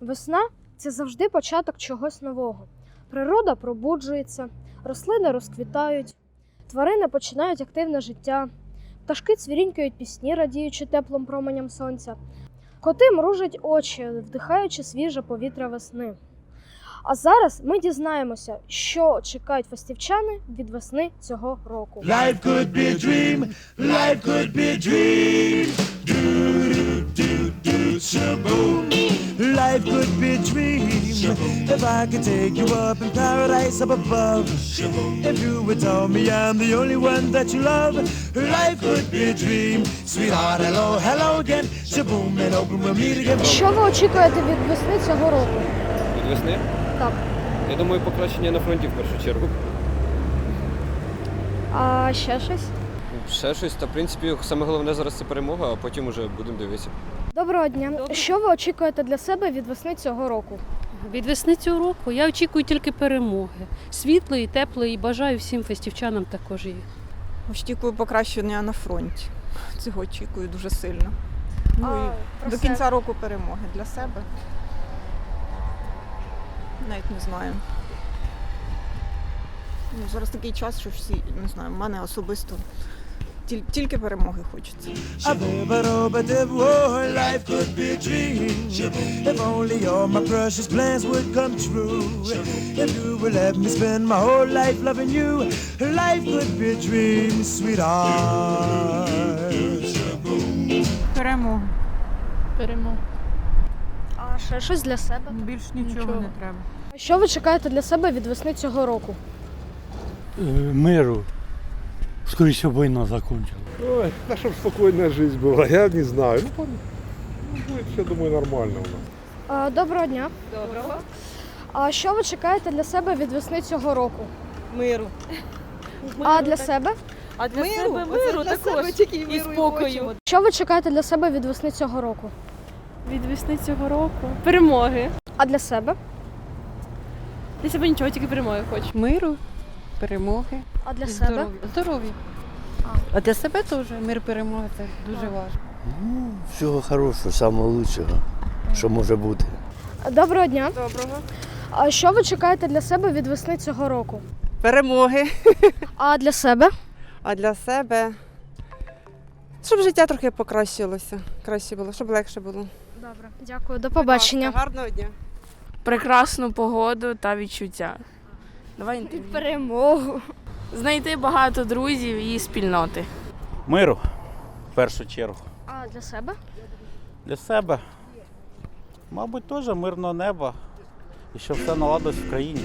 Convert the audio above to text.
Весна це завжди початок чогось нового. Природа пробуджується, рослини розквітають, тварини починають активне життя, пташки цвірінькають пісні, радіючи теплим променям сонця. Коти мружать очі, вдихаючи свіже повітря весни. А зараз ми дізнаємося, що чекають фастівчани від весни цього року. Life could be a dream. Life could be a dream. Do do do do. Life could be a dream. If I could take you up in paradise up above. If you would tell me I'm the only one that you love. Life could be a dream. Sweetheart, hello, hello again. Shaboom and open we'll meet again. Що ви очікуєте від весни цього року? Від весни? Так. Я думаю, покращення на фронті в першу чергу. А ще щось? Ще щось, та в принципі, саме головне зараз це перемога, а потім уже будемо дивитися. Доброго дня. Що ви очікуєте для себе від весни цього року? Від весни цього року я очікую тільки перемоги. Світлої, теплої і бажаю всім фестівчанам також її. Очікую покращення на фронті. Цього очікую дуже сильно. Ну А, і до себе? кінця року перемоги для себе. Навіть не знаю. Ну, зараз такий час, що всі, не знаю, в мене особисто тіль- тільки перемоги хочеться. Oh, life could be a dream. If only all my precious plans would come true. If you would let me spend my whole life loving you, life could be a dream, sweetheart. Перемоги. Перемога. А ще щось для себе? Більш нічого не треба. Що ви чекаєте для себе від весни цього року? Э, миру. Скорее всего, война закончилась. Ой, да чтобы спокойная жизнь была, я не знаю. Ну, пон- ну, будет, я думаю, нормально у нас. А, Доброго дня. Доброго. А що ви чекаєте для себе від весни цього року? Миру. А для себе? А для Миру? себе миру для також. себе тільки і спокою. Що ви чекаєте для себе від весни цього року? Від весни цього року. Перемоги. А для себе? Для себе нічого, тільки перемоги хочу. Миру, перемоги, А для і себе? здоров'я. Здоров'я. А для себе теж мир перемога це дуже важливо. Ну, всього хорошого, самого лучшого, що може бути. Доброго дня. Доброго. А що ви чекаєте для себе від весни цього року? Перемоги. А для себе? А для себе. Щоб життя трохи покращилося. Краще було, щоб легше було. Добре, дякую, до побачення. Гарного дня. Прекрасну погоду та відчуття. Давай інтерв'ю. Перемогу. Знайти багато друзів і спільноти. Миру в першу чергу. А для себе? Для себе, мабуть, теж мирного неба і щоб все наладилось в країні.